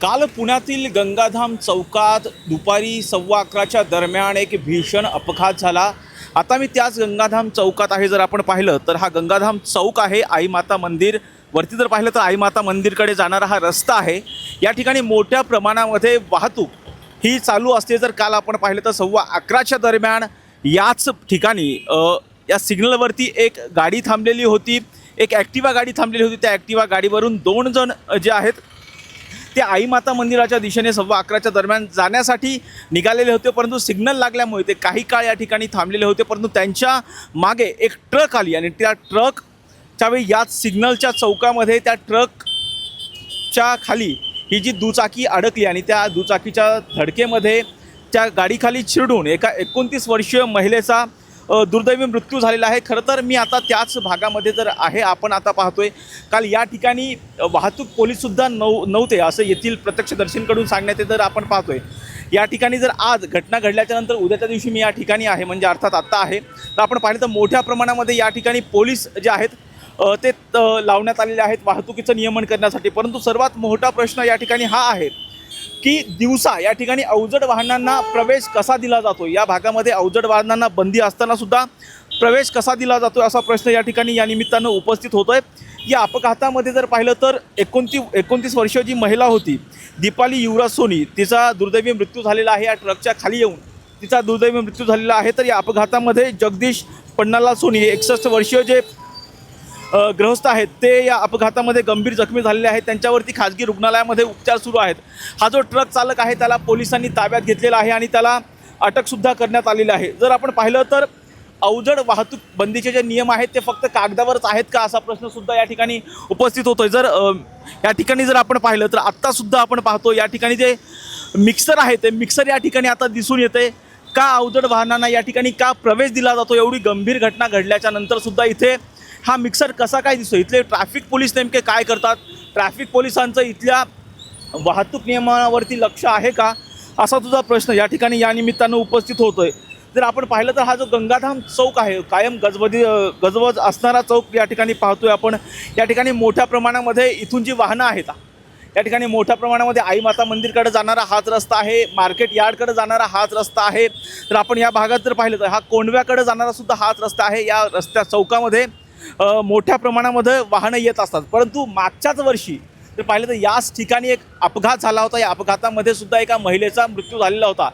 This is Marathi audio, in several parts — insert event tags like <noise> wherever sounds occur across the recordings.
काल पुण्यातील गंगाधाम चौकात दुपारी सव्वा अकराच्या दरम्यान एक भीषण अपघात झाला. आता मी त्याच गंगाधाम चौकात आहे जर आपण पाहिलं तर हा गंगाधाम चौक आहे आई माता मंदिर. वरती जर पाहिलं तर आई माता मंदिरकडे जाणारा हा रस्ता आहे. या ठिकाणी मोठ्या प्रमाणामध्ये वाहतूक ही चालू असते जर काल आपण पाहिलं तर सव्वा अकराच्या दरम्यान याच ठिकाणी या सिग्नलवरती एक गाडी थांबलेली होती. एक ॲक्टिवा गाडी थांबलेली होती. त्या ॲक्टिवा गाडीवरून दोन जण जे आहेत ते आई माता मंदिराच्या दिशेने सव्वा अकराच्या दरम्यान जाण्यासाठी निघालेले होते परंतु सिग्नल लागल्यामुळे ते काही काळ या ठिकाणी थांबलेले होते परंतु त्यांच्या मागे एक ट्रक आली आणि त्या ट्रकच्या वेळी याच सिग्नलच्या चौकामध्ये त्या ट्रकच्या खाली ही जी दुचाकी अडकली आणि त्या दुचाकीच्या धडकेमध्ये त्या गाडीखाली चिरडून एका एकोणतीस वर्षीय महिलेचा दुर्दैवी मृत्यू झालेला आहे. खरं तर मी आता त्याच भागामध्ये जर आहे. आपण आता पाहतोय काल या ठिकाणी वाहतूक पोलीससुद्धा नव नव्हते असं येथील प्रत्यक्षदर्शींकडून सांगण्यात येते जर आपण पाहतोय. या ठिकाणी जर आज घटना घडल्याच्या नंतर उद्याच्या दिवशी मी या ठिकाणी आहे म्हणजे अर्थात आत्ता आहे तर आपण पाहिलं तर मोठ्या प्रमाणामध्ये या ठिकाणी पोलीस जे आहेत ते लावण्यात आलेले आहेत वाहतुकीचं नियमन करण्यासाठी. परंतु सर्वात मोठा प्रश्न या ठिकाणी हा आहे की दिवसा या ठिकाणी अवजड वाहनांना प्रवेश कसा दिला जातो या भागामध्ये अवजड वाहनांना बंदी असताना सुद्धा प्रवेश कसा दिला जातो असा प्रश्न या ठिकाणी या निमित्तानं उपस्थित होतो आहे या अपघातामध्ये जर पाहिलं तर एकोणती एकोणतीस वर्षीय जी महिला होती दीपाली युवराज सोनी तिचा दुर्दैवी मृत्यू झालेला आहे. या ट्रकच्या खाली येऊन तिचा दुर्दैवी मृत्यू झालेला आहे. तर या अपघातामध्ये जगदीश पन्नालाल सोनी एकसष्ट वर्षीय जे ग्रहस्थ आहेत. ते या अपघातामध्ये गंभीर जखमी झालेले आहेत. त्यांच्यावरती खाजगी रुग्णालयामध्ये उपचार सुरू आहेत. हा जो ट्रक चालक आहे त्याला पोलिसांनी ताब्यात घेतलेला आहे आणि त्याला अटकसुद्धा करण्यात आलेली आहे. जर आपण पाहिलं तर अवजड वाहतूक बंदीचे जे नियम आहेत ते फक्त कागदावरच आहेत का? असा प्रश्नसुद्धा या ठिकाणी उपस्थित होतोय. जर या ठिकाणी जर आपण पाहिलं तर आत्तासुद्धा आपण पाहतो या ठिकाणी जे मिक्सर आहे ते मिक्सर या ठिकाणी आता दिसून येते. का अवजड वाहनांना या ठिकाणी का प्रवेश दिला जातो? एवढी गंभीर घटना घडल्याच्या नंतरसुद्धा इथे हा मिक्सर कसा काय दिसतो इथले ट्रॅफिक पोलीस नेमके काय करतात? ट्रॅफिक पोलिसांचं इथल्या वाहतूक नियमावरती लक्ष आहे का? असा तुझा प्रश्न या ठिकाणी या निमित्तानं उपस्थित होतोय. जर आपण पाहिलं तर हा जो गंगाधाम चौक आहे कायम गजबजी गजबज असणारा चौक या ठिकाणी पाहतोय आपण. या ठिकाणी मोठ्या प्रमाणामध्ये इथून जी वाहनं आहेत या ठिकाणी मोठ्या प्रमाणामध्ये आई माता मंदिरकडे जाणारा हाच रस्ता आहे मार्केट यार्डकडे जाणारा हाच रस्ता आहे. तर आपण या भागात जर पाहिलं तर हा कोंडव्याकडे जाणारा सुद्धा हाच रस्ता आहे. या रस्त्या चौकामध्ये मोठ्या प्रमाणामध्ये वाहनं येत असतात. परंतु मागच्याच वर्षी जर पाहिलं तर याच ठिकाणी एक अपघात झाला होता. या अपघातामध्ये सुद्धा एका महिलेचा मृत्यू झालेला होता.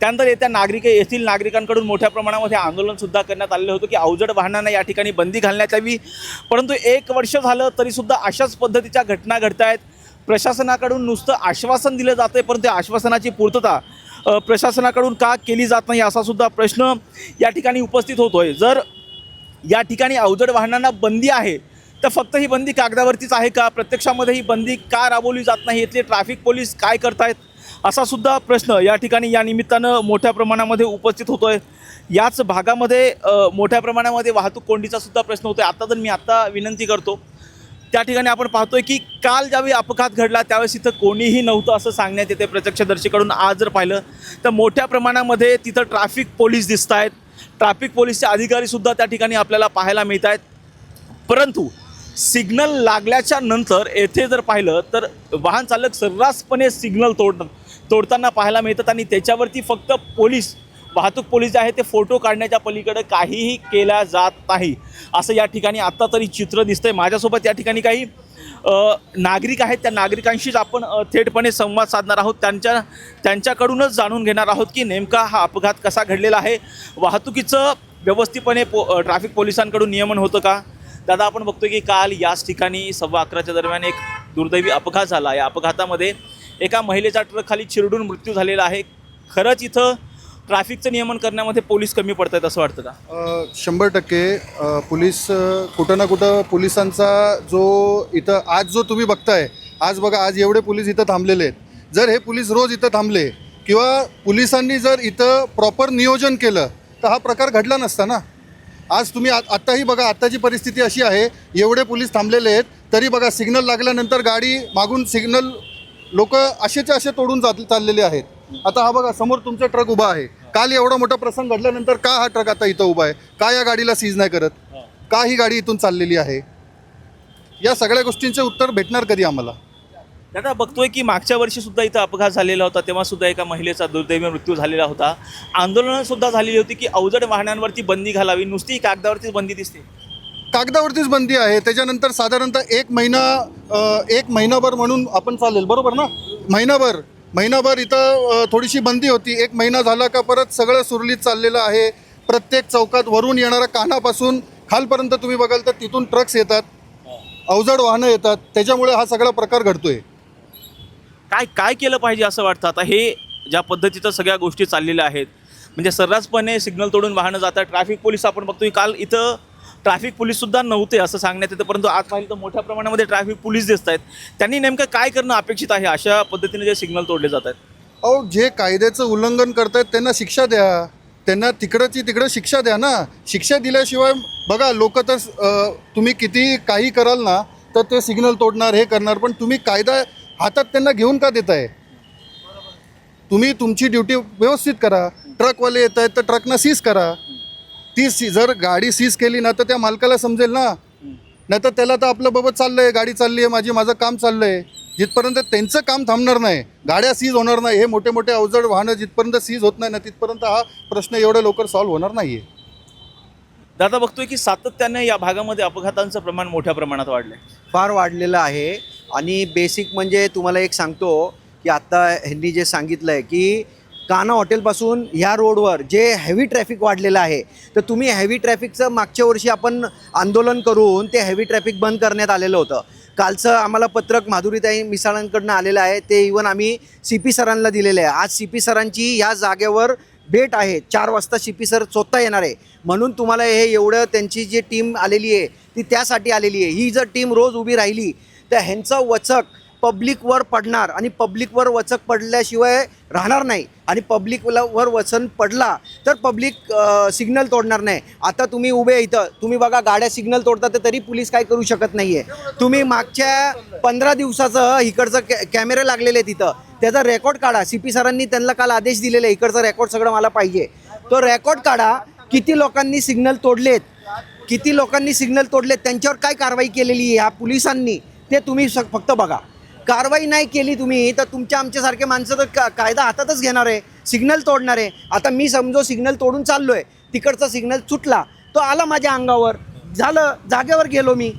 त्यानंतर येत्या नागरिक येथील नागरिकांकडून मोठ्या प्रमाणामध्ये आंदोलनसुद्धा करण्यात आलेलं होतं की अवजड वाहनांना या ठिकाणी बंदी घालण्यात यावी. परंतु एक वर्ष झालं तरीसुद्धा अशाच पद्धतीच्या घटना घडत आहेत. प्रशासनाकडून नुसतं आश्वासन दिलं जातं आहे परंतु आश्वासनाची पूर्तता प्रशासनाकडून का केली जात नाही असा सुद्धा प्रश्न या ठिकाणी उपस्थित होतोय. जर या ठिकाणी अवजड वाहनांना बंदी आहे. तर फक्त ही बंदी कागदावरतीच आहे का? प्रत्यक्षामध्ये ही बंदी का राबवली जात नाही? इथले ट्रॅफिक पोलीस काय करतायत? असा सुद्धा प्रश्न या ठिकाणी या निमित्तानं मोठ्या प्रमाणामध्ये उपस्थित होतो आहे याच भागामध्ये मोठ्या प्रमाणामध्ये वाहतूक कोंडीचा सुद्धा प्रश्न आहे आता तर मी आत्ता विनंती करतो त्या ठिकाणी आपण पाहतोय की काल ज्यावेळी अपघात घडला त्यावेळेस इथं कोणीही नव्हतं असं सांगण्यात येते प्रत्यक्षदर्शीकडून आज जर पाहिलं तर मोठ्या प्रमाणामध्ये तिथं ट्रॅफिक पोलीस दिसत आहेत ट्रॅफिक पोलीसचे अधिकारीसुद्धा त्या ठिकाणी आपल्याला पाहायला मिळत आहेत. परंतु सिग्नल लागल्याच्या नंतर येथे जर पाहिलं तर वाहन चालक सर्रासपणे सिग्नल तोड तोडताना पाहायला मिळतात आणि त्याच्यावरती फक्त पोलीस वाहतूक पोलीस जे आहे ते फोटो काढण्याच्या पलीकडे काहीही केल्या जात नाही. असं या ठिकाणी आत्ता तरी चित्र दिसतंय. माझ्यासोबत या ठिकाणी काही नागरिक आहेत त्या नागरिकांशीच आपण थेटपणे संवाद साधणार आहोत. त्यांच्या त्यांच्याकडूनच जाणून घेणार आहोत की नेमका हा अपघात कसा घडलेला आहे. वाहतुकीचं व्यवस्थितपणे पो ट्रॅफिक पोलिसांकडून नियमन होतं का? दादा आपण बघतो की काल याच ठिकाणी सव्वा अकराच्या दरम्यान एक दुर्दैवी अपघात झाला. या अपघातामध्ये एका महिलेचा ट्रक खाली चिरडून मृत्यू झालेला आहे. खरंच इथं ट्रॅफिकचं नियमन करण्यामध्ये पोलीस कमी पडत आहेत असं वाटतं का? शंभर टक्के. पोलीस कुठं ना कुठं पोलिसांचा जो इथं आज जो तुम्ही बघताय आज बघा आज एवढे पोलीस इथं थांबलेले आहेत. जर हे पोलीस रोज इथं थांबले किंवा पोलिसांनी जर इथं प्रॉपर नियोजन केलं तर हा प्रकार घडला नसता ना? आज तुम्ही आ आत्ताही बघा आत्ताची परिस्थिती अशी आहे एवढे पोलीस थांबलेले आहेत तरी बघा सिग्नल लागल्यानंतर गाडी मागून सिग्नल लोक असेच्या असे तोडून जात चाललेले आहेत. आता हा बघा समोर तुमचा ट्रक उभा आहे. काल एवढा मोठा प्रसंग घडल्यानंतर का हा ट्रक आता इथं उभा आहे? का या गाडीला सीज नाही करत? का ही गाडी इथून चाललेली आहे? या सगळ्या गोष्टींचे उत्तर भेटणार कधी आम्हाला? आता बघतोय की मागच्या वर्षी सुद्धा इथं अपघात झालेला होता. तेव्हा सुद्धा एका महिलेचा दुर्दैवी मृत्यू झालेला होता. आंदोलनं सुद्धा झालेली होती की अवजड वाहनांवरती बंदी घालावी. नुसती कागदावरतीच बंदी दिसते. कागदावरतीच बंदी आहे. त्याच्यानंतर साधारणतः एक महिना एक महिनाभर म्हणून आपण चालेल. बरोबर ना? महिनाभर. महिनाभर इथं थोडीशी बंदी होती. एक महिना झाला का परत सगळं सुरळीत चाललेलं आहे. प्रत्येक चौकात वरून येणाऱ्या कानापासून खालपर्यंत तुम्ही बघाल तर तिथून ट्रक्स येतात. अवजड वाहनं येतात. त्याच्यामुळे हा सगळा प्रकार घडतोय. काय काय केलं पाहिजे असं वाटतं? आता हे ज्या पद्धतीचं सगळ्या गोष्टी चाललेल्या आहेत म्हणजे सर्रासपणे सिग्नल तोडून वाहनं जातात. ट्रॅफिक पोलीस आपण बघतोय काल इथं ट्रॅफिक पोलीससुद्धा नव्हते असं सांगण्यात येतं परंतु आज पाहिलं तर मोठ्या प्रमाणामध्ये ट्रॅफिक पोलीस दिसत आहेत. त्यांनी नेमकं काय करणं अपेक्षित आहे अशा पद्धतीने जे सिग्नल तोडले जात आहेत? अहो जे कायद्याचं उल्लंघन करतायत त्यांना शिक्षा द्या. त्यांना तिकडंची तिकडं शिक्षा द्या ना. शिक्षा दिल्याशिवाय बघा लोक तर अ, तुम्ही किती काही कराल ना तर ते सिग्नल तोडणार हे करणार पण तुम्ही कायदा हातात त्यांना घेऊन का देताय? तुम्ही तुमची ड्युटी व्यवस्थित करा. ट्रकवाले येत आहेत तर ट्रकना सीज करा. ती सी जर गाडी सीज केली ना तर त्या मालकाला समजेल ना. नाही तर त्याला तर आपलं बाबत चाललं आहे गाडी चालली आहे माझी माझं काम चाललं आहे जिथपर्यंत त्यांचं काम थांबणार नाही गाड्या सीज होणार नाही हे मोठे मोठे अवजड वाहनं जिथपर्यंत सीज होत नाही ना तिथपर्यंत हा प्रश्न एवढ्या लवकर सॉल्व्ह होणार नाही आहे दादा बघतोय की सातत्याने या भागामध्ये अपघातांचं प्रमाण मोठ्या प्रमाणात वाढलंय. फार वाढलेलं आहे. आणि बेसिक म्हणजे तुम्हाला एक सांगतो की आत्ता ह्यांनी जे सांगितलं आहे की काना हॉटेलपासून ह्या रोडवर जे हेवी ट्रॅफिक वाढलेलं आहे तर तुम्ही हेवी ट्रॅफिकचं मागच्या वर्षी आपण आंदोलन करून ते हेवी ट्रॅफिक बंद करण्यात आलेलं होतं. कालचं आम्हाला पत्रक माधुरीताई मिसाळांकडनं आलेलं आहे ते इवन आम्ही सी पी सरांना दिलेलं आहे. आज सी पी सरांची ह्या जागेवर भेट आहे. चार वाजता सी पी सर स्वतः येणार आहे. म्हणून तुम्हाला हे एवढं त्यांची जी टीम आलेली आहे ती त्यासाठी आलेली आहे. ही जर टीम रोज उभी राहिली तर ह्यांचं वचक पब्लिकवर पडणार आणि पब्लिकवर वचक पडल्याशिवाय राहणार नाही आणि पब्लिकला वर वचन पडला तर पब्लिक सिग्नल तोडणार नाही. आता तुम्ही उभे आहे इथं. तुम्ही बघा गाड्या सिग्नल तोडतात तर तरी पोलीस काय करू शकत नाही आहे तुम्ही मागच्या पंधरा दिवसाचं इकडचं कॅ कॅमेरे लागलेले आहेत तिथं त्याचा रेकॉर्ड काढा. सी पी सरांनी त्यांना काल आदेश दिलेले आहे, इकडचा रेकॉर्ड सगळं मला पाहिजे. तो रेकॉर्ड काढा किती लोकांनी सिग्नल तोडलेत किती लोकांनी सिग्नल तोडलेत त्यांच्यावर काय कारवाई केलेली आहे ह्या पोलिसांनी ते तुम्ही फक्त बघा. कारवाई नाही केली तुम्ही तर तुमच्या आमच्यासारखे माणसं तर का कायदा हातातच घेणार आहे सिग्नल तोडणार आहे. आता मी समजो सिग्नल तोडून चाललो आहे तिकडचा सिग्नल सुटला तो आला माझ्या अंगावर. झालं जागेवर गेलो मी.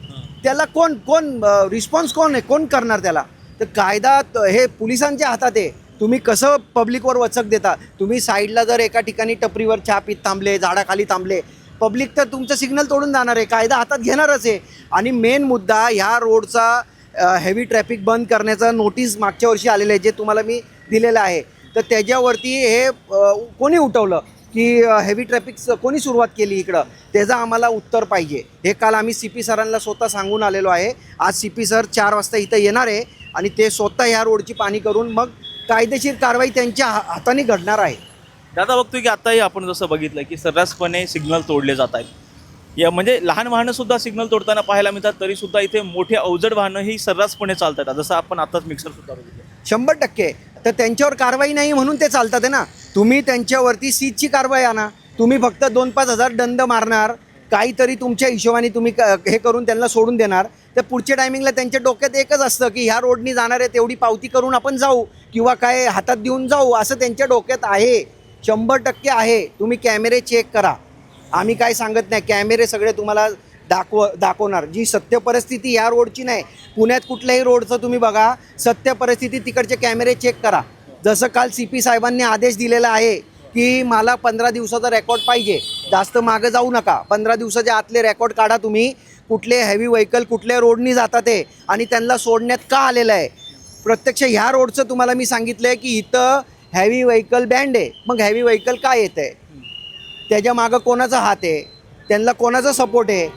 त्याला कोण कोण रिस्पॉन्स कोण आहे? कोण करणार त्याला? तर कायदा त- हे पोलिसांच्या हातात आहे. तुम्ही कसं पब्लिकवर वचक देता? तुम्ही साईडला जर एका ठिकाणी टपरीवर चहा पीत थांबले झाडाखाली थांबले पब्लिक तर तुमचं सिग्नल तोडून जाणार आहे. कायदा हातात घेणारच आहे. आणि मेन मुद्दा ह्या रोडचा हेवी ट्रॅफिक बंद करण्याचा नोटीस मागच्या वर्षी आलेलं आहे जे तुम्हाला मी दिलेलं आहे. तर त्याच्यावरती हे कोणी उठवलं की हेवी ट्रॅफिक कोणी सुरुवात केली इकडं? त्याचं आम्हाला उत्तर पाहिजे. हे काल आम्ही सी पी सरांना स्वतः सांगून आलेलो आहे. आज सी पी सर चार वाजता इथं येणार आहे आणि ते स्वतः ह्या रोडची पाणी करून मग कायदेशीर कारवाई त्यांच्या हा- हाताने घडणार आहे. दादा बघतोय की आताही आपण जसं बघितलं की सर्रासपणे सिग्नल तोडले जात आहेत. या म्हणजे लहान वाहनंसुद्धा सिग्नल तोडताना पाहायला मिळतात तरीसुद्धा इथे मोठे अवजड वाहनं ही सर्रासपणे चालतात. जसं आपण आताच मिक्सरसुद्धा बघितलं. शंभर टक्के. तर त्यांच्यावर कारवाई नाही म्हणून ते चालतात आहे ना. तुम्ही त्यांच्यावरती सीजची कारवाई आणा. तुम्ही फक्त दोन पाच हजार दंड मारणार. काहीतरी तुमच्या हिशोबाने तुम्ही क- हे करून त्यांना सोडून देणार. तर पुढच्या टायमिंगला त्यांच्या डोक्यात एकच असतं की ह्या रोडनी जाणार आहे तेवढी पावती करून आपण जाऊ किंवा काय हातात देऊन जाऊ असं त्यांच्या डोक्यात आहे. शंभर टक्के आहे. तुम्ही कॅमेरे चेक करा. आम्ही काय सांगत नाही कॅमेरे सगळे तुम्हाला दाखव दाखवणार. जी सत्य परिस्थिती या रोडची नाही पुण्यात कुठल्याही रोडचं तुम्ही बघा सत्य परिस्थिती तिकडचे कॅमेरे चेक करा. जसं काल सी पी साहेबांनी आदेश दिलेला आहे की मला पंधरा दिवसाचा रेकॉर्ड पाहिजे. जास्त मागं जाऊ नका. पंधरा दिवसाच्या आतले रेकॉर्ड काढा तुम्ही. कुठले हेवी व्हेकल कुठल्या रोडनी जातात ते आणि त्यांना सोडण्यात का आलेलं आहे? प्रत्यक्ष ह्या रोडचं तुम्हाला मी सांगितलं आहे की इथं हॅवी व्हेकल बँड आहे. मग हॅवी व्हेकल का येतं आहे त्याच्या मागं कोणाचा हात आहे? त्यांना कोणाचा सपोर्ट आहे?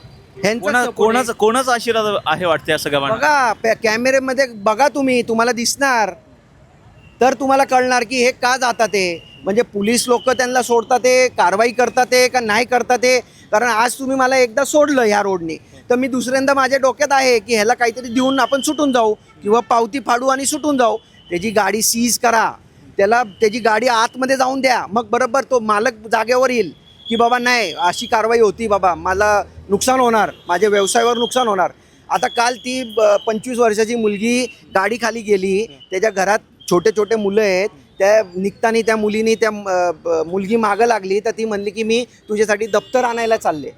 ह्यांचा कोणा आहे. कोणाचा कोणाचा आशीर्वाद आहे वाटतं या सगळ्या वाहनांना? बघा पॅ- बघा तुम्ही तुम्हाला दिसणार. तर तुम्हाला कळणार की हे का जातात ते? म्हणजे पोलीस लोक त्यांना सोडतात ते कारवाई करतात ते का नाही करतात ते? कारण आज तुम्ही मला एकदा सोडलं ह्या रोडनी. तर मी दुसऱ्यांदा माझ्या डोक्यात आहे की ह्याला काहीतरी देऊन आपण सुटून जाऊ किंवा पावती फाडू आणि सुटून जाऊ. त्याची गाडी सीज करा. त्याला त्याची गाडी आतमध्ये जाऊन द्या. मग बरोबर तो मालक जागेवर येईल की बाबा नाही अशी कारवाई होती बाबा. मला नुकसान होणार. माझ्या व्यवसायावर नुकसान होणार. आता काल ती ब- पंचवीस वर्षाची मुलगी गाडी खाली गेली. त्याच्या घरात छोटे छोटे मुलं आहेत. त्या निघताना त्या मुलीनी त्या मुलगी मागं लागली. तर ती म्हणली की मी तुझ्यासाठी दप्तर आणायला चालले.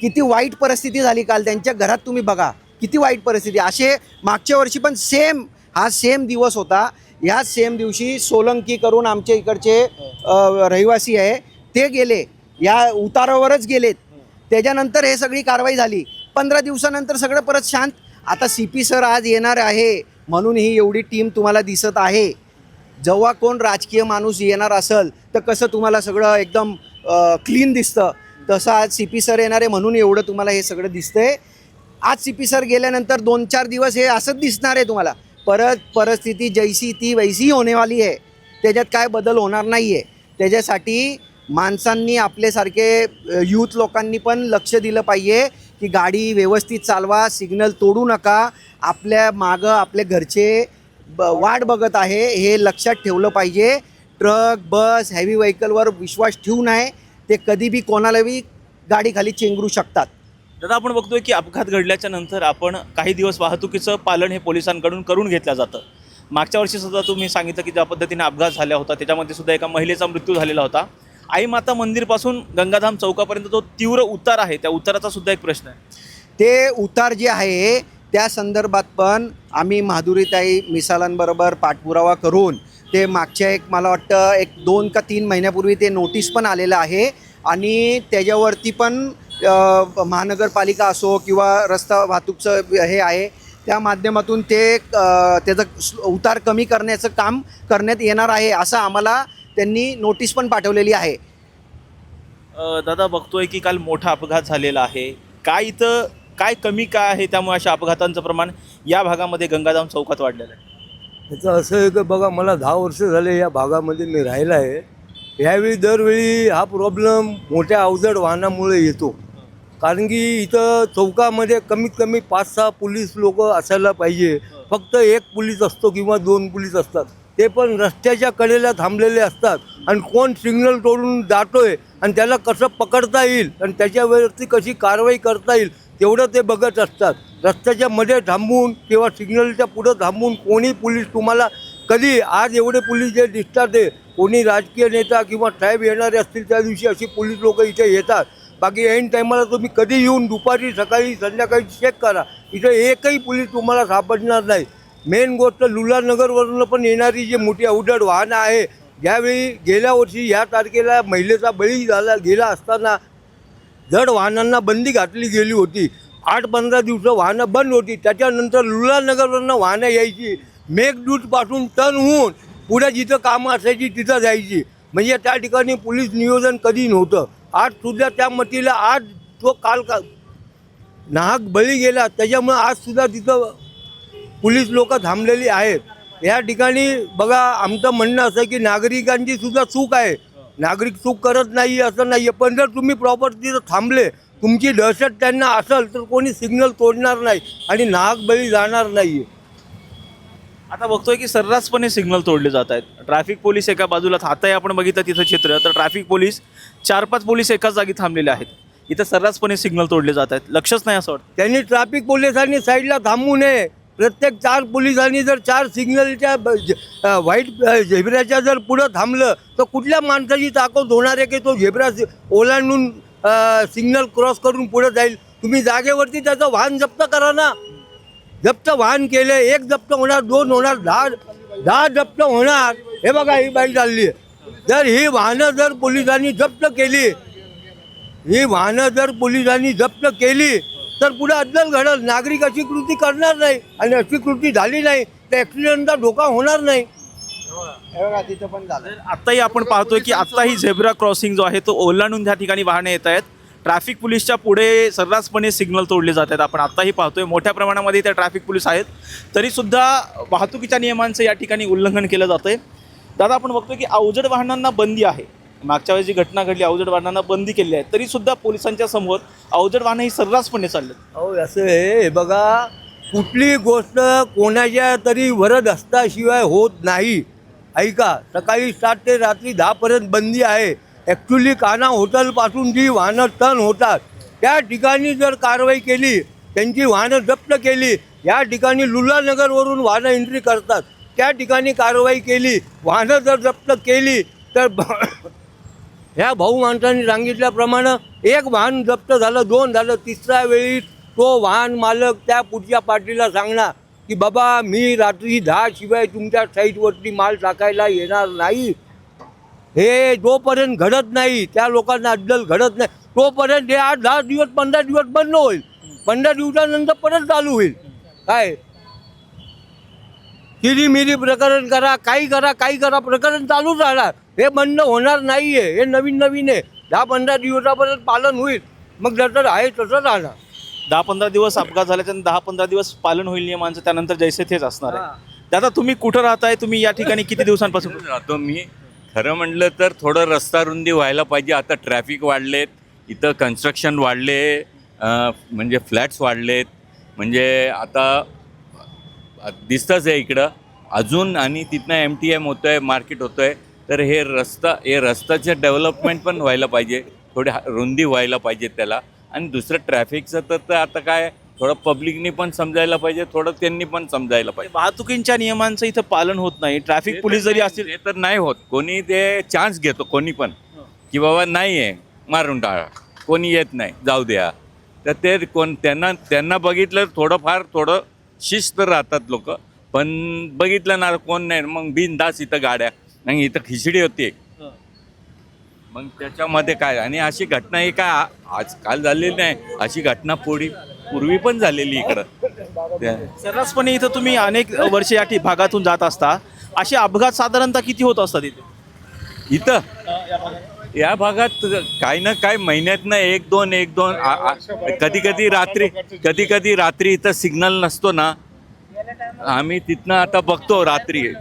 किती वाईट परिस्थिती झाली काल. त्यांच्या घरात तुम्ही बघा. किती वाईट परिस्थिती. असे मागच्या वर्षी पण सेम हा सेम दिवस होता. ह्याच सेम दिवशी सोलंकी करून आमच्या इकडचे रहिवासी आहे ते गेले. या उतारावरच गेलेत. त्याच्यानंतर हे सगळी कारवाई झाली. पंधरा दिवसानंतर सगळं परत शांत. आता सी पी सर आज येणार आहे. म्हणून ही एवढी टीम तुम्हाला दिसत आहे. जेव्हा कोण राजकीय माणूस येणार असेल तर कसं तुम्हाला सगळं एकदम क्लीन दिसतं. तसं आज सी पी सर येणार आहे म्हणून एवढं तुम्हाला हे सगळं दिसतंय. आज सी पी सर गेल्यानंतर दोन चार दिवस हे असंच दिसणार आहे तुम्हाला. परत परिस्थिती जैसी ती वैसी होणेवाली आहे त्याच्यात काय बदल होणार नाही आहे त्याच्यासाठी माणसांनी आपल्यासारखे यूथ लोकांनी पण लक्ष दिलं पाहिजे की गाडी व्यवस्थित चालवा सिग्नल तोडू नका. आपल्या मागं आपले घरचे ब वाट बघत आहे हे लक्षात ठेवलं पाहिजे. ट्रक बस हेवी व्हेकलवर विश्वास ठेवू नये. ते कधी बी कोणालाही गाडीखाली चेंगरू शकतात. दादा आपण बघतोय की अपघात घडल्याच्या नंतर आपण काही दिवस वाहतुकीचं पालन हे पोलिसांकडून करून घेतलं जातं. मागच्या वर्षी सुद्धा तुम्ही सांगितलं की ज्या पद्धतीने अपघात झाला होता त्याच्यामध्ये सुद्धा एका महिलेचा मृत्यू झालेला होता. आई माता मंदिरपासून गंगाधाम चौकापर्यंत जो तीव्र उतार आहे त्या उताराचा सुद्धा एक प्रश्न आहे. ते उतार जे आहे त्या संदर्भात पण आम्ही माधुरीताई मिसालांबरोबर पाठपुरावा करून ते मागच्या एक मला वाटतं एक दोन का तीन महिन्यापूर्वी ते नोटीस पण आलेलं आहे आणि त्याच्यावरती पण महानगरपालिका असो किंवा रस्ता वाहतूकचं हे आहे त्या माध्यमातून ते त्याचं उतार कमी करण्याचं काम करण्यात येणार आहे असं आम्हाला त्यांनी नोटीस पण पाठवलेली आहे. दादा बघतोय की काल मोठा अपघात झालेला आहे. काय इथं काय कमी काय आहे त्यामुळे अशा अपघातांचं प्रमाण या भागामध्ये गंगाधाम चौकात वाढलेलं आहे? याचं असं आहे की बघा मला दहा वर्ष झाले या भागामध्ये मी राहिला आहे. यावेळी दरवेळी हा प्रॉब्लेम मोठ्या अवजड वाहनामुळे येतो. कारण की इथं चौकामध्ये कमीत कमी पाच सहा पोलीस लोक असायला पाहिजे. फक्त एक पोलीस असतो किंवा दोन पोलीस असतात. ते पण रस्त्याच्या कडेला थांबलेले असतात. आणि कोण सिग्नल तोडून जातोय आणि त्याला कसं पकडता येईल आणि त्याच्यावरती कशी कारवाई करता येईल तेवढं ते बघत असतात. रस्त्याच्या मध्ये थांबून किंवा सिग्नलच्या पुढं थांबून कोणी पोलीस तुम्हाला कधी आज एवढे पोलीस जे दिसतात ते कोणी राजकीय नेता किंवा साहेब येणारे असतील त्या दिवशी अशी पोलीस लोक इथे येतात. बाकी ऐन टायमाला तुम्ही कधी येऊन दुपारी सकाळी संध्याकाळी चेक करा. इथं एकही पोलीस तुम्हाला सापडणार नाही. मेन गोष्ट लुलानगरवरून पण येणारी जी मोठी अवजड वाहनं आहे ज्यावेळी गेल्या वर्षी या तारखेला महिलेचा बळी झाला गेला असताना जड वाहनांना बंदी घातली गेली होती. आठ पंधरा दिवस वाहनं बंद होती. त्याच्यानंतर लुलानगरवरनं वाहनं यायची. मेघदूतपासून टन होऊन पुढे जिथं कामं असायची तिथं जायची. म्हणजे त्या ठिकाणी पोलीस नियोजन कधी नव्हतं. आज सुद्धा त्या मतीला आज तो काल का नाहक बळी गेला त्याच्यामुळं आज सुद्धा तिथं पोलीस लोक थांबलेली आहेत. या ठिकाणी बघा आमचं म्हणणं असं की नागरिकांची सुद्धा चूक आहे. नागरिक चूक करत नाही असं नाही आहे पण जर तुम्ही प्रॉपर तिथं थांबले तुमची दहशत त्यांना असेल तर कोणी सिग्नल तोडणार नाही आणि नाहक बळी जाणार नाही आता बघतोय की सर्रासपणे सिग्नल तोडले जात आहेत. ट्रॅफिक पोलीस एका बाजूला आताही आपण बघितलं तिथं चित्र. तर ट्रॅफिक पोलीस चार पाच पोलीस एकाच जागी थांबलेले आहेत. इथं सर्रासपणे सिग्नल तोडले जात आहेत. लक्षच नाही असं वाटतं. त्यांनी ट्रॅफिक पोलिसांनी साईडला थांबू नये. प्रत्येक चार पोलिसांनी जर चार सिग्नलच्या ब- ज- अ, व्हाईट अ, झेब्राच्या जर पुढं थांबलं तर कुठल्या माणसाची ताकद होणार आहे की तो झेब्रा सि- ओलांडून अ, सिग्नल क्रॉस करून पुढे जाईल? तुम्ही जागेवरती त्याचं वाहन जप्त करा ना. जप्त वाहन केले एक जप्त होणार दोन होणार दहा दहा जप्त होणार. हे बघा ही बाई चालली आहे. जर ही वाहनं जर पोलिसांनी जप्त केली ही वाहनं जर पोलिसांनी जप्त केली तर पुढे अद्दल घडल. नागरिक अशी कृती करणार नाही आणि अशी कृती झाली नाही तर ॲक्सिडेंटचा धोका होणार नाही. हे बघा तिथं पण झालं. तर आत्ताही आपण पाहतोय की आत्ताही झेब्रा क्रॉसिंग जो आहे तो ओलांडून त्या ठिकाणी वाहने येत आहेत. ट्रॅफिक पोलीसच्या पुढे सर्रासपणे सिग्नल तोडले जात आहेत. आपण आत्ताही पाहतोय मोठ्या प्रमाणामध्ये त्या ट्रॅफिक पोलीस आहेत. तरीसुद्धा वाहतुकीच्या नियमांचं या ठिकाणी उल्लंघन केलं जातं आहे दादा आपण बघतोय की अवजड वाहनांना बंदी आहे. मागच्या वेळेस जी घटना घडली अवजड वाहनांना बंदी केली आहे. तरीसुद्धा पोलिसांच्या समोर अवजड वाहनं ही सर्रासपणे चालले अहो असं हे बघा कुठली गोष्ट कोणाच्या तरी वरद असताशिवाय होत नाही. ऐका सकाळी सात ते रात्री दहापर्यंत बंदी आहे. ॲक्च्युली काना होटलपासून जी वाहनं तण होतात त्या ठिकाणी जर कारवाई केली त्यांची वाहनं जप्त केली या ठिकाणी लुलानगरवरून वाहनं एंट्री करतात त्या ठिकाणी कारवाई केली वाहनं जर जप्त केली तर ह्या <coughs> भाऊ माणसांनी सांगितल्याप्रमाणे एक वाहन जप्त झालं दोन झालं तिसऱ्या वेळी तो वाहन मालक त्या पुढच्या पार्टीला सांगणार की बाबा मी रात्री दहा शिवाय तुमच्या साईटवरती माल टाकायला येणार नाही. हे जोपर्यंत घडत नाही त्या लोकांना अद्दल घडत नाही. तोपर्यंत हे आठ दहा दिवस पंधरा दिवस बंद होईल. पंधरा दिवसानंतर परत चालू होईल. काय? किरी मिरी प्रकरण करा काही करा काही करा प्रकरण चालूच राहणार. हे बंद होणार नाही आहे हे नवीन नवीन आहे. दहा पंधरा दिवसापर्यंत पालन होईल. मग जसं आहे तसं राहणार. दहा पंधरा दिवस अपघात झाल्याच्या दहा पंधरा दिवस पालन होईल नियमांचं त्यानंतर जैसे तेच असणार आहे. दादा तुम्ही कुठं राहताय? तुम्ही या ठिकाणी किती दिवसांपासून? राहतो मी? खरं म्हटलं तर थोडं रस्ता रुंदी व्हायला पाहिजे. आता ट्रॅफिक वाढलेत इथं कन्स्ट्रक्शन वाढले म्हणजे फ्लॅट्स वाढलेत. म्हणजे आता दिसतंच आहे इकडं. अजून आणि तिथनं एम टी एम होतं आहे मार्केट होतं आहे तर हे रस्ता हे रस्त्याचं डेव्हलपमेंट पण व्हायला पाहिजे. थोडी हा- रुंदी व्हायला पाहिजे त्याला. आणि दुसरं ट्रॅफिकचं तर तर आता काय थोडं पब्लिकनी पण समजायला पाहिजे थोडं त्यांनी पण समजायला पाहिजे. वाहतुकींच्या नियमांचं इथं पालन होत नाही. ट्रॅफिक पोलीस जरी असतील तर नाही होत. कोणी ते चान्स घेतो कोणी पण. की बाबा नाही आहे मारून टाळा. कोणी येत नाही जाऊ द्या. तर ते कोण त्यांना त्यांना बघितलं थोडंफार थोडं शिस्त राहतात लोक. पण बघितलं ना कोण नाही. मग बिनदास इथं गाड्या. नाही इथं खिचडी होती. मग त्याच्यामध्ये काय? आणि अशी घटना ही काय आजकाल झालेली नाही. अशी घटना पुढी पूर्वी पण झालेली इकडं. त्या- सर्रासपणे इथं तुम्ही अनेक वर्ष या भागातून जात असता. असे अपघात साधारणतः किती होत असतात इथे? इथं? या भागात. काही ना काही महिन्यातनं एक दोन एक दोन कधी कधी रात्री कधी कधी रात्री इथं सिग्नल नसतो ना. आम्ही तिथनं आता बघतो रात्री.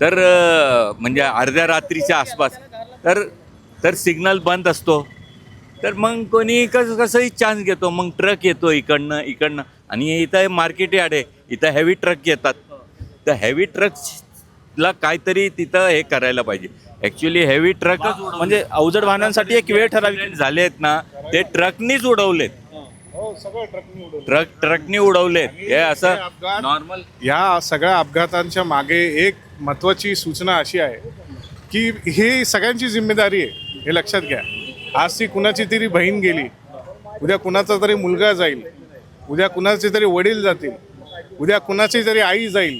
तर अं, म्हणजे अर्ध्या रात्रीच्या आसपास. तर तर सिग्नल बंद असतो. तर मग कोणी कसं कसंही चान्स घेतो. मग ट्रक येतो इकडनं इकडनं. आणि इथं मार्केट यार्ड आहे. इथं हेवी ट्रक येतात. तर हेवी ट्रक्सला काहीतरी तिथं हे करायला पाहिजे. ॲक्च्युली हेवी ट्रकच म्हणजे अवजड वाहनांसाठी एक वेळ ठराविक. झाले आहेत ना ते ट्रकनीच उडवलेत. ट्रक ट्रकनी उडवलेत. हे असं नॉर्मल या सगळ्या अपघातांच्या मागे एक महत्त्वाची सूचना अशी आहे की हे सगळ्यांची जिम्मेदारी आहे हे लक्षात घ्या. आज ती कुणाची तरी बहीण गेली उद्या कुणाचा तरी मुलगा जाईल उद्या कुणाचे तरी वडील जातील उद्या कुणाची तरी आई जाईल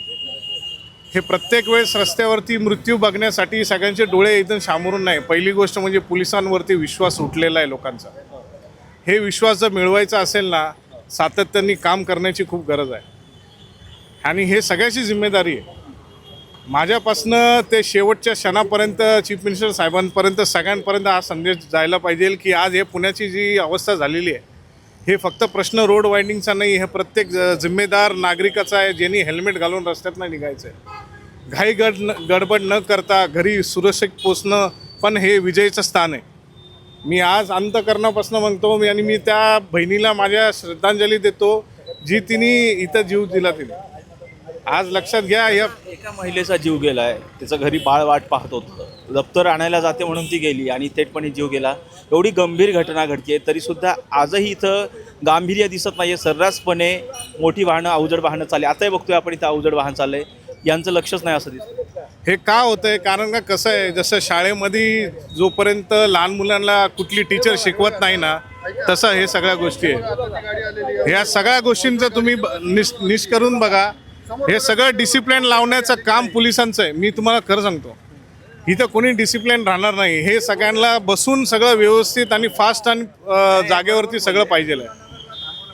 हे प्रत्येक वेळेस रस्त्यावरती मृत्यू बघण्यासाठी सगळ्यांचे डोळे एकदम सामोरून नाही. पहिली गोष्ट म्हणजे पोलिसांवरती विश्वास उठलेला आहे लोकांचा. हे विश्वास जर मिळवायचा असेल ना सातत्याने काम करण्याची खूप गरज आहे. आणि हे सगळ्याची जिम्मेदारी आहे. माझ्यापासनं ते शेवटच्या क्षणापर्यंत चीफ मिनिस्टर साहेबांपर्यंत सगळ्यांपर्यंत हा संदेश जायला पाहिजे की आज हे पुण्याची जी अवस्था झालेली आहे हे फक्त प्रश्न रोड वाइंडिंगचा नाही हे प्रत्येक जिम्मेदार नागरिकाचा आहे ज्यांनी हेल्मेट घालून रस्त्यात नाही निघायचं आहे. घाई गड न गडबड न करता घरी सुरक्षित पोचणं पण हे विजयचं स्थान आहे. मी आज अंतकरणापासून म्हणतो मी आणि मी त्या बहिणीला माझ्या श्रद्धांजली देतो जी तिने इथं जीव दिला तिने. आज लक्षात घ्या या एका महिलेचा जीव गेलाय. तिचं घरी बाळ वाट पाहत होतं. दप्तर आणायला जाते म्हणून ती गेली आणि थेटपणे जीव गेला. एवढी गंभीर घटना घडते तरी सुद्धा आजही इथं गांभीर्य दिसत नाहीये. सर्रासपणे मोठी वाहनं अवजड वाहनं चालली. आताही बघतोय आपण इथं अवजड वाहन चाललंय. यांचं लक्षच नाही असं दिसतं हे का होतंय? कारण का कसं आहे जसं शाळेमध्ये जोपर्यंत लहान मुलांना कुठली टीचर शिकवत नाही ना तसं हे सगळ्या गोष्टी आहे ह्या सगळ्या गोष्टींचं तुम्ही ब- निश निश करून बघा. हे सगळं डिसिप्लिन लावण्याचं काम पोलिसांचं आहे. मी तुम्हाला खरं सांगतो. इथं कोणी डिसिप्लिन राहणार नाही. हे सगळ्यांना बसून सगळं व्यवस्थित आणि फास्ट आणि जागेवरती सगळं पाहिजे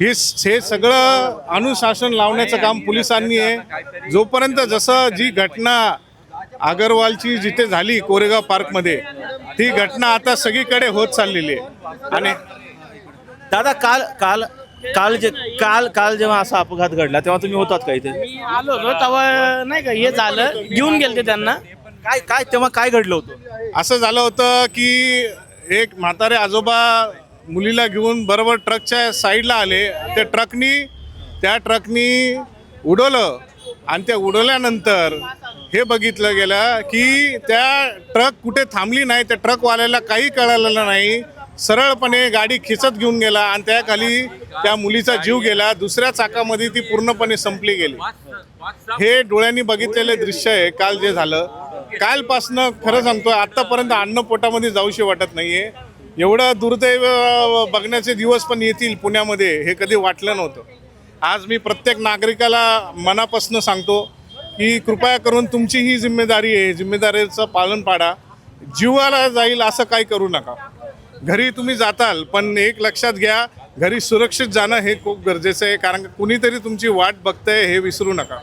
हे हे सगळं अनुशासन लावण्याचं काम पोलिसांनी आहे. जोपर्यंत जसं जी घटना अगरवालची जिथे झाली कोरेगाव पार्कमध्ये ती घटना आता सगळीकडे होत चाललेली आहे. आणि दादा काल काल काल जे काल काल जेव्हा असा अपघात घडला तेव्हा तुम्ही होतात का इथे? मी आलो होतो तेव्हा नाही का हे झालं. घेऊन गेलते त्यांना. काय काय तेव्हा काय घडलं होतं? असं झालं होतं की एक म्हातारे आजोबा मुलीला घेऊन बरोबर ट्रकच्या साईडला आले. त्या ट्रकनी त्या ट्रकनी उडवलं. आणि त्या उडवल्यानंतर हे बघितलं गेलं की त्या ट्रक कुठे थांबली नाही त्या ट्रकवाल्याला काही कळालेलं नाही. सरळपणे गाडी खिचत घेऊन गेला आणि त्याखाली त्या मुलीचा जीव गेला. दुसऱ्या चाकामध्ये ती पूर्णपणे संपली गेली. हे डोळ्यांनी बघितलेले दृश्य आहे. काल जे झालं कालपासनं खरं सांगतो आत्तापर्यंत अन्न पोटामध्ये जाऊशी वाटत नाहीये. एवढं दुर्दैव बघण्याचे दिवस पण येतील पुण्यामध्ये हे कधी वाटलं नव्हतं. आज मी प्रत्येक नागरिकाला मनापासनं सांगतो की कृपया करून तुमची ही जिम्मेदारी आहे. जिम्मेदारीचं पालन पाडा. जीवाला जाईल असं काही करू नका. घरी तुम्ही जाताल पण एक लक्षात घ्या घरी सुरक्षित जाणं हे खूप गरजेचं आहे कारण कुणीतरी तुमची वाट बघतंय हे विसरू नका.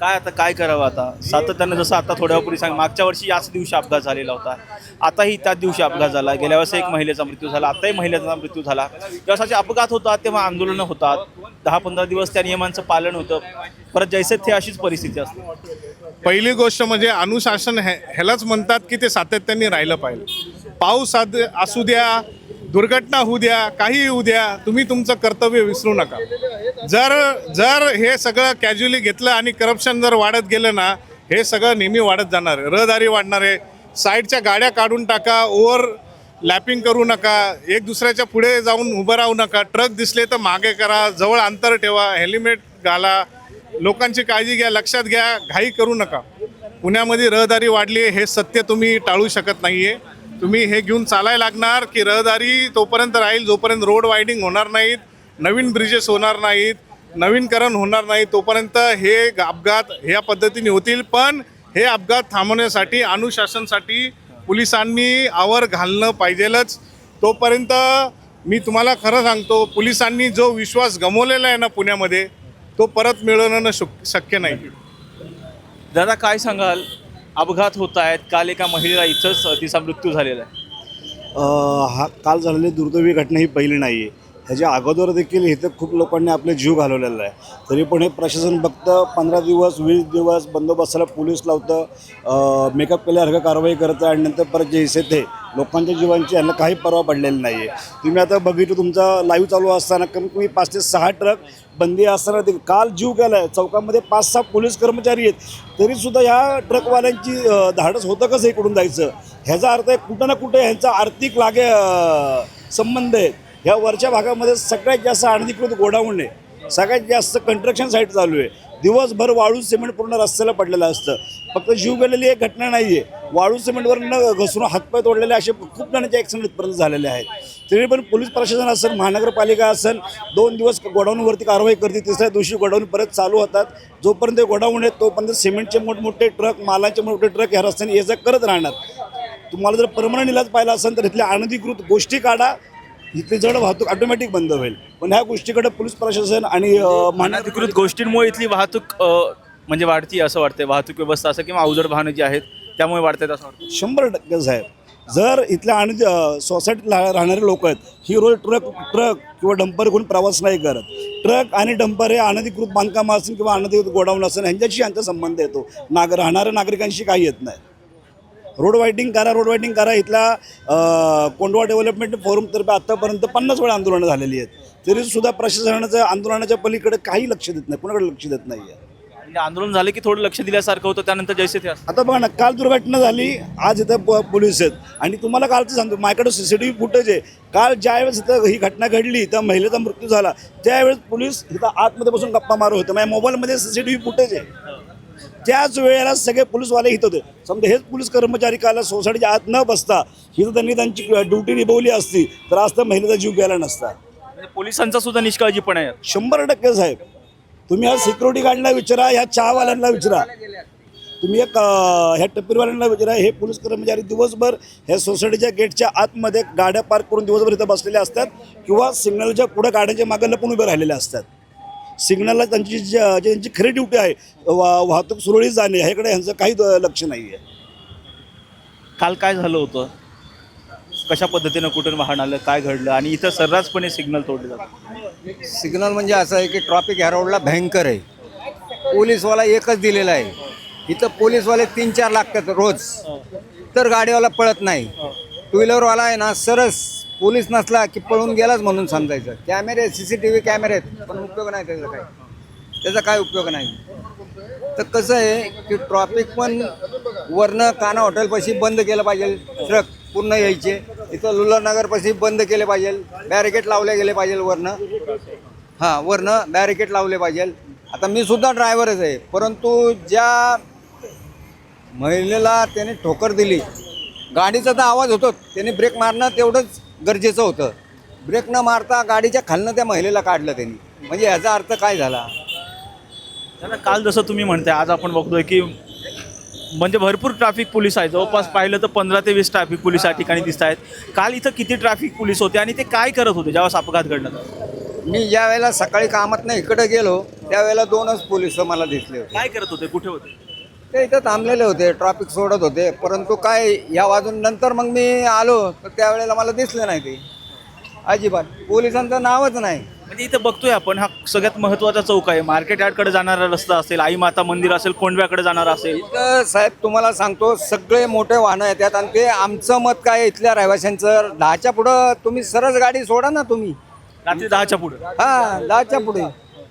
काय आता काय करावं आता? सातत्यानं जसं आता थोड्या वेळापूर्वी सांग मागच्या वर्षी याच दिवशी अपघात झालेला होता. आताही त्याच दिवशी अपघात झाला. गेल्या वर्षी एक महिलेचा मृत्यू झाला आताही महिलेचा मृत्यू झाला. जेव्हा असे अपघात होतात तेव्हा आंदोलनं होतात. दहा पंधरा दिवस त्या नियमांचं पालन होतं. परत जैसे थे अशीच परिस्थिती असते. पहिली गोष्ट म्हणजे अनुशासन हे ह्यालाच म्हणतात की ते सातत्याने राहिलं पाहिजे. पाऊस आद- असू द्या दुर्घटना होऊ द्या काही होऊ द्या तुम्ही तुमचं कर्तव्य विसरू नका. जर जर हे सगळं कॅज्युअली घेतलं आणि करप्शन जर वाढत गेलं ना हे सगळं नेहमी वाढत जाणार. आहे रहदारी वाढणार आहे. साईडच्या गाड्या काढून टाका ओव्हर लॅपिंग करू नका एक दुसऱ्याच्या पुढे जाऊन उभं राहू नका. ट्रक दिसले तर मागे करा जवळ अंतर ठेवा हेल्मेट घाला. लोकांची काळजी घ्या लक्षात घ्या घाई करू नका. पुण्यामध्ये रहदारी वाढली आहे हे सत्य तुम्ही टाळू शकत नाही आहे तुम्ही हे घेऊन चालायला लागणार की रहदारी तोपर्यंत राहील जोपर्यंत रोड वायडिंग होणार नाहीत नवीन ब्रिजेस होणार नाहीत नवीनकरण होणार नाही तोपर्यंत हे अपघात ह्या पद्धतीने होतील. पण हे अपघात थांबवण्यासाठी अनुशासनसाठी पोलिसांनी आवर घालणं पाहिजेलच. तोपर्यंत मी तुम्हाला खरं सांगतो पोलिसांनी जो विश्वास गमवलेला आहे ना पुण्यामध्ये तो परत मिळवणं शक- शक्य नाही. दादा काय सांगाल? अपघात होत आहेत. काल एका महिलेला इथंच तिचा मृत्यू झालेला आहे. हा काल झालेली दुर्दैवी घटना ही पहिली नाही आहे ह्याच्या अगोदर देखील इथं खूप लोकांनी आपले जीव घालवलेला आहे. तरी पण हे प्रशासन फक्त पंधरा दिवस वीस दिवस बंदोबस्ताला पोलीस लावतं मेकअप केल्यासारखं कारवाई करतं आणि नंतर परत जे हिसे ते लोकांच्या जीवांची यांना काही परवा पडलेली नाही आहे तुम्ही आता बघितलं तुमचा लाईव्ह चालू असताना कमी कमी पाच ते सहा ट्रक बंदी असताना ते काल जीव गेला आहे चौकामध्ये पाच सहा पोलीस कर्मचारी आहेत. तरीसुद्धा ह्या ट्रकवाल्यांची धाडस होतं कसं इकडून जायचं? ह्याचा अर्थ आहे कुठं ना कुठं ह्यांचा आर्थिक लागे संबंध आहे. ह्या वरच्या भागामध्ये सगळ्यात जास्त अनधिकृत गोडाऊन आहे. सगळ्यात जास्त कंस्ट्रक्शन साईट चालू आहे. दिवसभर वाळू सिमेंट पूर्ण रस्त्याला पडलेलं असतं. फक्त जीव गेलेली एक घटना नाही आहे वाळू सिमेंटवर न घसरून हातपाय तोडलेले असे खूप जणांचे ॲक्सिडेंट इथपर्यंत झालेले आहेत. तरी पण पोलीस प्रशासन असेल महानगरपालिका असेल दोन दिवस गोडाऊनवरती कारवाई करते तिसऱ्या दिवशी गोडाऊन परत चालू होतात. जोपर्यंत गोडाऊन आहेत तोपर्यंत सिमेंटचे मोठमोठे ट्रक मालाचे मोठे ट्रक ह्या रस्त्याने ये जा करत राहणार. तुम्हाला जर परमनंट इलाज पाहिला असेल तर इथल्या अनधिकृत गोष्टी काढा. इथली जड वाहतूक ऑटोमॅटिक बंद होईल. पण ह्या गोष्टीकडे पोलीस प्रशासन आणि अनधिकृत गोष्टींमुळे इथली वाहतूक म्हणजे वाढती असं वाटतंय. वाहतूक व्यवस्था असं किंवा अवजड वाहनं जी आहेत त्यामुळे वाढतात असं वाटतं शंभर टक्के साहेब. जर इथल्या आणि सोसायटीत राहणारे लोक आहेत ही रोज ट्रक ट्रक किंवा डंपर घेऊन प्रवास नाही करत. ट्रक आणि डंपर हे अनधिकृत बांधकाम असेल किंवा अनधिकृत गोडाऊन असेल ह्यांच्याशी यांचा संबंध येतो. नाग राहणाऱ्या नागरिकांशी काही येत नाही. रोड वायटिंग करा रोड वायटिंग करा. इथला कोंडवा डेव्हलपमेंट फोरमतर्फे आत्तापर्यंत पन्नास वेळा आंदोलनं झालेली आहेत. तरी सुद्धा प्रशासनाचं आंदोलनाच्या पलीकडे काही लक्ष देत नाही. कोणाकडे लक्ष देत नाही आहे म्हणजे आंदोलन झालं की थोडं लक्ष दिल्यासारखं होतं. त्यानंतर जैसे ते आता बघा ना काल दुर्घटना झाली. आज इथं पोलीस आहेत. आणि तुम्हाला कालचं सांगतो माझ्याकडे C C T V footage आहे. काल ज्यावेळेस इथं ही घटना घडली त्या महिलेचा मृत्यू झाला त्यावेळेस पोलीस इथं आतमध्ये बसून गप्पा मारत होते. माझ्या मोबाईलमध्ये C C T V footage आहे. त्याच वेळेला सगळे पोलीसवाले इथं होते. समजा हेच पोलीस कर्मचारी काल सोसायटीच्या आत न बसता ही जर त्यांनी त्यांची ड्युटी निभवली असती तर आज त्या महिलेचा जीव गेला नसता. म्हणजे पोलिसांचा सुद्धा निष्काळजीपणा आहे. शंभर टक्के साहेब. तुम्ही ह्या सिक्युरिटी गार्डला विचारा ह्या चहावाल्यांना विचारा. तुम्ही एक ह्या टप्पीवाल्यांना विचारा हे पोलीस कर्मचारी दिवसभर ह्या सोसायटीच्या गेटच्या आतमध्ये गाड्या पार्क करून दिवसभर इथं बसलेले असतात किंवा सिग्नलच्या पुढे गाड्यांच्या मागे लपून उभे राहिलेले असतात. सिग्नलला त्यांची जी ज्यांची खरी ड्युटी आहे वा वाहतूक सुरळीत जाणे ह्याकडे ह्यांचं काही द- लक्ष नाही आहे काल काय झालं होतं? कशा पद्धतीनं कुठून वाहन आलं काय घडलं आणि इथं सर्रासपणे सिग्नल तोडले जातात? सिग्नल म्हणजे असं आहे की ट्रॉफिक ह्या रोडला भयंकर आहे. पोलीसवाला एकच दिलेला आहे. इथं पोलीसवाले तीन चार लागतात रोज. तर गाडीवाला पळत नाही. टू व्हीलरवाला आहे ना सरस पोलीस नसला की पळून गेलाच म्हणून समजायचं. कॅमेरे सी सी टी व्ही कॅमेरे आहेत पण उपयोग नाही त्याचा काय त्याचा काय उपयोग नाही. तर कसं आहे की ट्रॉफिक पण वरनं काना हॉटेलपाशी बंद केलं पाहिजे ट्रक पूर्ण यायचे. इथं लुलानगरपाशी बंद केले पाहिजे बॅरिकेड लावले गेले पाहिजे वरनं. हां वरनं बॅरिकेड लावले पाहिजे. आता मी सुद्धा ड्रायव्हरच आहे परंतु ज्या महिलेला त्याने ठोकर दिली गाडीचा तर आवाज होतो त्याने ब्रेक मारणं तेवढंच गरजेचं होतं. ब्रेक न मारता गाडीच्या खालनं त्या महिलेला काढलं त्यांनी. म्हणजे याचा अर्थ काय झाला? दादा काल जसं तुम्ही म्हणताय आज आपण बघतोय की म्हणजे भरपूर ट्रॅफिक पोलीस आहे जवळपास पाहिलं तर पंधरा ते वीस ट्रॅफिक पोलीस या ठिकाणी दिसत आहेत. काल इथं किती ट्रॅफिक पोलीस होते आणि ते काय करत होते ज्यावेळेस अपघात घडला? मी ज्या वेळेला सकाळी कामात नाही इकडे गेलो त्यावेळेला दोनच पोलीस मला दिसले होते. काय करत होते? कुठे होते? ते इथं थांबलेले होते ट्रॅफिक सोडत होते. परंतु काय या वाजून नंतर मग मी आलो तर त्यावेळेला मला दिसले नाही ते. अजिबात. पोलिसांचं नावच नाही. म्हणजे इथं बघतोय आपण हा सगळ्यात महत्त्वाचा चौक आहे. मार्केट यार्डकडे जाणारा रस्ता असेल आई माता मंदिर असेल कोंडव्याकडे जाणारा असेल. इथं साहेब तुम्हाला सांगतो सगळे मोठे वाहनं येतात आणि ते आमचं मत काय इथल्या रहिवाशांचं? दहाच्या पुढं तुम्ही सरस गाडी सोडा ना तुम्ही. रात्री दहाच्या पुढे. हा दहाच्या पुढे.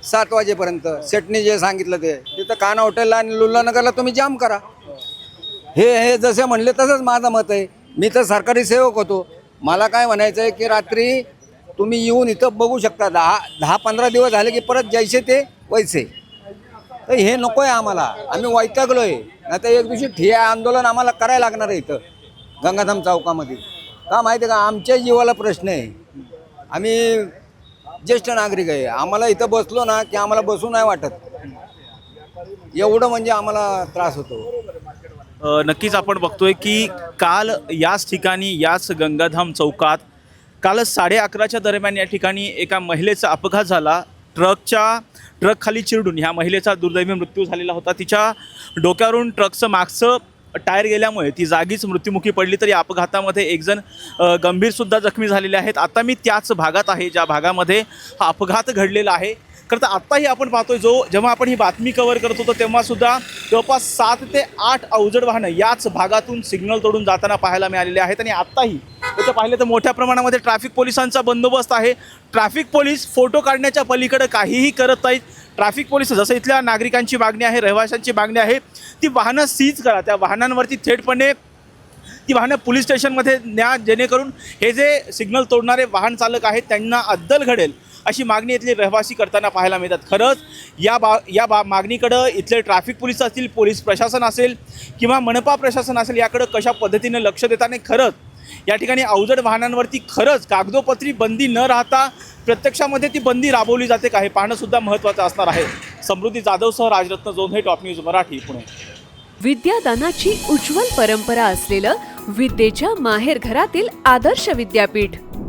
सात वाजेपर्यंत. सेटनी जे सांगितलं ते. तिथं काना हॉटेलला आणि लुल्लानगरला तुम्ही जाम करा. हे हे जसे म्हणले तसंच माझं मत आहे. मी तर सरकारी सेवक होतो. मला काय म्हणायचं आहे की रात्री तुम्ही येऊन इथं बघू शकता. दहा दहा पंधरा दिवस झाले की परत जायचे ते वैसे तर हे नको आहे आम्हाला. आम्ही वैतागलो आहे नाही तर एक दिवशी ठिया आंदोलन आम्हाला करायला लागणार आहे इथं. गंगाधाम चौकामध्ये. का माहिती आहे का? आमच्या जीवाला प्रश्न आहे. आम्ही ज्येष्ठ नागरिक आहे. आम्हाला इथं बसलो ना की आम्हाला बसू नाही वाटत. एवढं म्हणजे आम्हाला त्रास होतो. नक्कीच आपण बघतोय की काल याच ठिकाणी याच गंगाधाम चौकात काल साडे अकराच्या दरम्यान या ठिकाणी एका महिलेचा अपघात झाला. ट्रकच्या ट्रक खाली चिरडून ह्या महिलेचा दुर्दैवी मृत्यू झालेला होता. तिच्या डोक्यावरून ट्रकचं मागचं टायर गेल्यामुळे ती जागीच मृत्युमुखी पडली तर या अपघातामध्ये एकजण गंभीरसुद्धा जखमी झालेले आहेत. आता मी त्याच भागात आहे ज्या भागामध्ये हा अपघात घडलेला आहे. खरं तर आत्ताही आपण पाहतोय जो जेव्हा आपण ही बातमी कव्हर करत होतो तेव्हासुद्धा जवळपास सात ते आठ अवजड वाहनं याच भागातून सिग्नल तोडून जाताना पाहायला मिळालेले आहेत. आणि आत्ताही त्याचं पाहिलं तर मोठ्या प्रमाणामध्ये ट्रॅफिक पोलिसांचा बंदोबस्त आहे. ट्रॅफिक पोलीस फोटो काढण्याच्या पलीकडे काहीही करत नाहीत. ट्रॅफिक पोलीस जसं इथल्या नागरिकांची मागणी आहे रहिवाशांची मागणी आहे ती वाहनं सीज करा. त्या वाहनांवरती थेटपणे ती वाहनं पोलीस स्टेशनमध्ये न्या जेणेकरून हे जे सिग्नल तोडणारे वाहन चालक आहेत त्यांना अद्दल घडेल अशी मागणी इथले रहिवासी करताना पाहायला मिळतात. खरंच या बा या बा मागणीकडं इथले ट्रॅफिक पोलीस असतील पोलीस प्रशासन असेल किंवा मनपा प्रशासन असेल याकडं कशा पद्धतीनं लक्ष देताना खरंच या ठिकाणी अवजड वाहनांवरती खरंच कागदोपत्री बंदी न राहता प्रत्यक्षामध्ये ती बंदी राबवली जाते का हे पाहणंसुद्धा महत्त्वाचं असणार आहे. समृद्धी जाधवसह राजरत्न जोंधे टॉप न्यूज मराठी पुणे. विद्यादानाची उज्ज्वल परंपरा असलेलं विद्येच्या माहेर घरातील आदर्श विद्यापीठ.